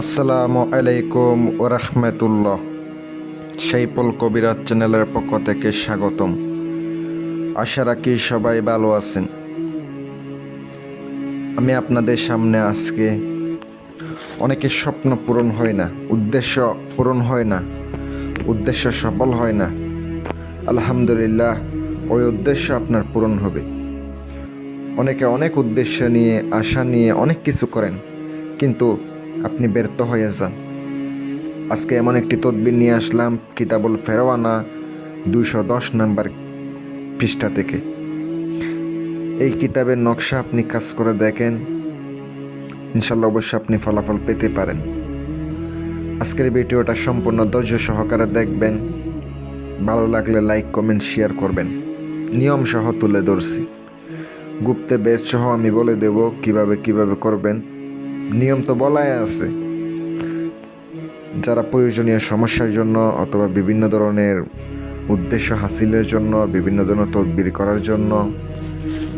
আসসালামু আলাইকুম ওরহমতুল্লাহ। সেইপল কবিরাজ চ্যানেলের পক্ষ থেকে স্বাগতম। আশা রাখি সবাই ভালো আছেন। আমি আপনাদের সামনে আজকে অনেকের স্বপ্ন পূরণ হয় না, উদ্দেশ্য পূরণ হয় না, উদ্দেশ্য সফল হয় না। আলহামদুলিল্লাহ, ওই উদ্দেশ্য আপনার পূরণ হবে। অনেকে অনেক উদ্দেশ্য নিয়ে, আশা নিয়ে অনেক কিছু করেন, কিন্তু আপনি ব্যর্থ হয়ে যান। আজকে এমন একটি তদবির নিয়ে আসলাম, কিতাবুল ফেরওয়ানা দুইশো দশ নাম্বার পৃষ্ঠা থেকে। এই কিতাবের নকশা আপনি কাজ করে দেখেন। ইনশাল্লাহ অবশ্যই আপনি ফলাফল পেতে পারেন। আজকের ভিডিওটা সম্পূর্ণ ধৈর্য সহকারে দেখবেন। ভালো লাগলে লাইক, কমেন্ট, শেয়ার করবেন। নিয়ম সহ তুলে ধরছি। গুপ্তে বেশ সহ আমি বলে দেব কীভাবে কীভাবে করবেন। নিয়ম তো বলাই আছে। যারা প্রয়োজনীয় সমস্যার জন্য অথবা বিভিন্ন ধরনের উদ্দেশ্য হাসিলের জন্য, বিভিন্ন ধরনের তদবির করার জন্য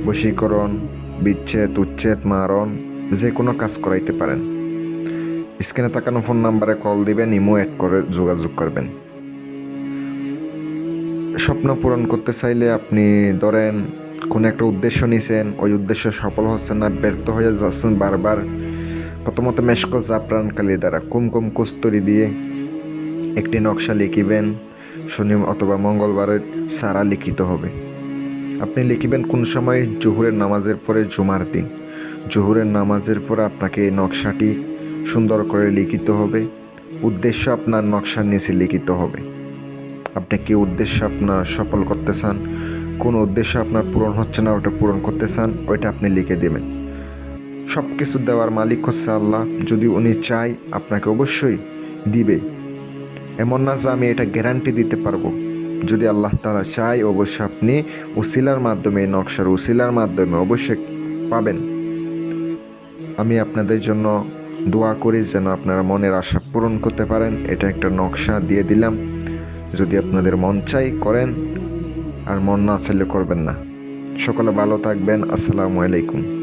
বশীকরণ, বিচ্ছেদ, উচ্ছেদ, মারণ যে কোনো কাজ করাইতে পারেন। স্ক্রিনে তাকানো ফোন নাম্বারে কল দিবেন, ইমো অ্যাড করে যোগাযোগ করবেন। স্বপ্ন পূরণ করতে চাইলে আপনি ধরেন, কোনো একটা উদ্দেশ্য নিছেন, ওই উদ্দেশ্য সফল হচ্ছে না, ব্যর্থ হয়ে যাচ্ছেন বারবার প্রথমত মেশকো জাফরান কালি দ্বারা কুমকুম কস্তুরি দিয়ে একটি নকশা লিখিবেন, শনি অথবা মঙ্গলবারের সারা লিখিত হবে। আপনি লিখিবেন কোন সময়? জোহরের নামাজের পরে জুমার দিন। জোহরের নামাজের পরে আপনাকে এই নকশাটি সুন্দর করে লিখিত হবে। উদ্দেশ্য আপনার নকশার নিচে লিখিত হবে। আপনি কি উদ্দেশ্য আপনার সফল করতে চান? কোন উদ্দেশ্য আপনার পূরণ হচ্ছে না, ওটা পূরণ করতে চান, ওইটা আপনি লিখে দেবেন। সব কিছু দেওয়ার মালিক হচ্ছে আল্লাহ। যদি উনি চাই আপনাকে অবশ্যই দিবে। এমন না যে আমি এটা গ্যারান্টি দিতে পারব। যদি আল্লাহ তালা চাই অবশ্যই আপনি উসিলার মাধ্যমে, নকশার উসিলার মাধ্যমে অবশ্যই পাবেন। আমি আপনাদের জন্য দোয়া করি যেন আপনারা মনের আশা পূরণ করতে পারেন। এটা একটা নকশা দিয়ে দিলাম। যদি আপনাদের মন চাই করেন। আর মন না চাইলে করবেন না। সকলে ভালো থাকবেন। আসসালামু আলাইকুম।